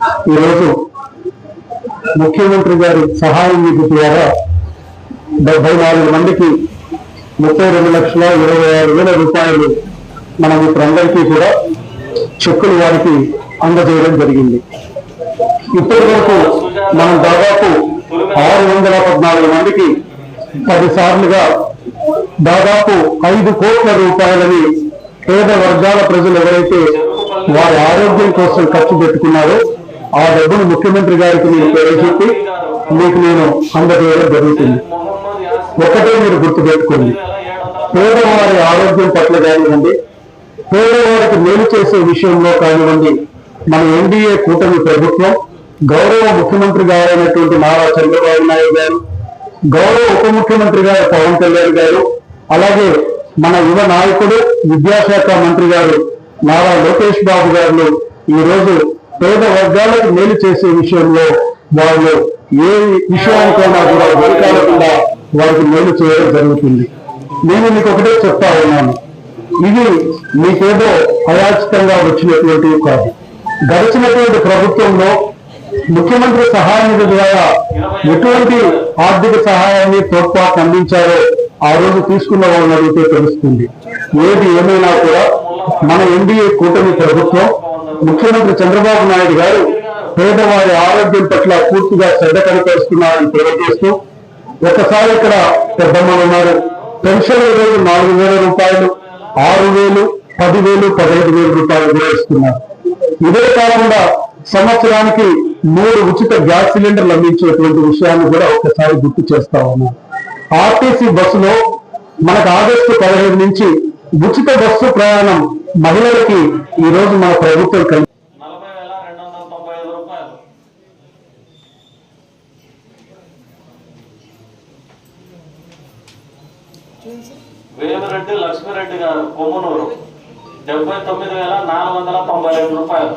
ఈరోజు ముఖ్యమంత్రి గారి సహాయం నిధి ద్వారా డెబ్బై నాలుగు మందికి ముప్పై రెండు లక్షల ఇరవై ఆరు వేల రూపాయలు మన మిత్రులందరికీ కూడా చెక్కులు వారికి అందజేయడం జరిగింది. ఇప్పటి వరకు మనం దాదాపు ఆరు వందల పద్నాలుగు మందికి పది సార్లుగా దాదాపు ఐదు కోట్ల రూపాయలని పేద వర్గాల ప్రజలు ఎవరైతే వారి ఆరోగ్యం కోసం ఖర్చు పెట్టుకున్నారో ఆ డబ్బును ముఖ్యమంత్రి గారికి నేను చెప్పి మీకు నేను అందజేయడం జరుగుతుంది. ఒకటే మీరు గుర్తుపెట్టుకోండి. పేదవారి ఆరోగ్యం పట్ల కానివ్వండి పేదవారికి మేలు చేసే విషయంలో కానివ్వండి మన ఎన్డీఏ కూటమి ప్రభుత్వం గౌరవ ముఖ్యమంత్రి గారైనటువంటి నారా చంద్రబాబు నాయుడు గారు గౌరవ ఉప ముఖ్యమంత్రి గారు పవన్ కళ్యాణ్ గారు అలాగే మన యువ నాయకుడు విద్యాశాఖ మంత్రి గారు నారా లోకేష్ బాబు గారు ఈ రోజు పేద వర్గాలకు మేలు చేసే విషయంలో వాళ్ళు ఏ విషయానికైనా కూడా వెనకాలకుండా వారికి మేలు చేయడం జరుగుతుంది. నేను మీకు ఒకటే చెప్తా ఉన్నాను. ఇది మీకేదో అయాచితంగా వచ్చినటువంటివి కాదు. గడిచినటువంటి ప్రభుత్వంలో ముఖ్యమంత్రి సహాయ నిధి ద్వారా ఎటువంటి ఆర్థిక సహాయాన్ని తోడ్పాటు అందించారో ఆ రోజు తీసుకున్న వాళ్ళని అడిగితే తెలుస్తుంది. ఏది ఏమైనా కూడా మన ఎన్డీఏ కూటమి ప్రభుత్వం ముఖ్యమంత్రి చంద్రబాబు నాయుడు గారు పేదవారి ఆరోగ్యం పట్ల పూర్తిగా శ్రద్ధ కనపరుస్తున్నారని తెలియజేస్తూ ఒకసారి ఇక్కడ పెద్దమ్మలు ఉన్నారు. పెన్షన్ ఈరోజు నాలుగు వేల రూపాయలు ఆరు వేలు పదివేలు పదిహేడు వేల రూపాయలు కూడా ఇదే కాకుండా సంవత్సరానికి మూడు ఉచిత గ్యాస్ సిలిండర్లు అందించేటువంటి విషయాన్ని కూడా ఒకసారి గుర్తు చేస్తా ఉన్నాం. ఆర్టీసీ బస్సులో మనకు ఆగస్టు పదిహేను నుంచి ఉచిత బస్సు ప్రయాణం మహిళలకి ఈ రోజు మన ప్రభుత్వం కల్పి నలభై వేల రెండు వందల తొంభై ఐదు రూపాయలు వేమిరెడ్డి లక్ష్మిరెడ్డి గారు కొమ్మనూరు. డెబ్బై తొమ్మిది వేల నాలుగు వందల తొంభై రెండు రూపాయలు.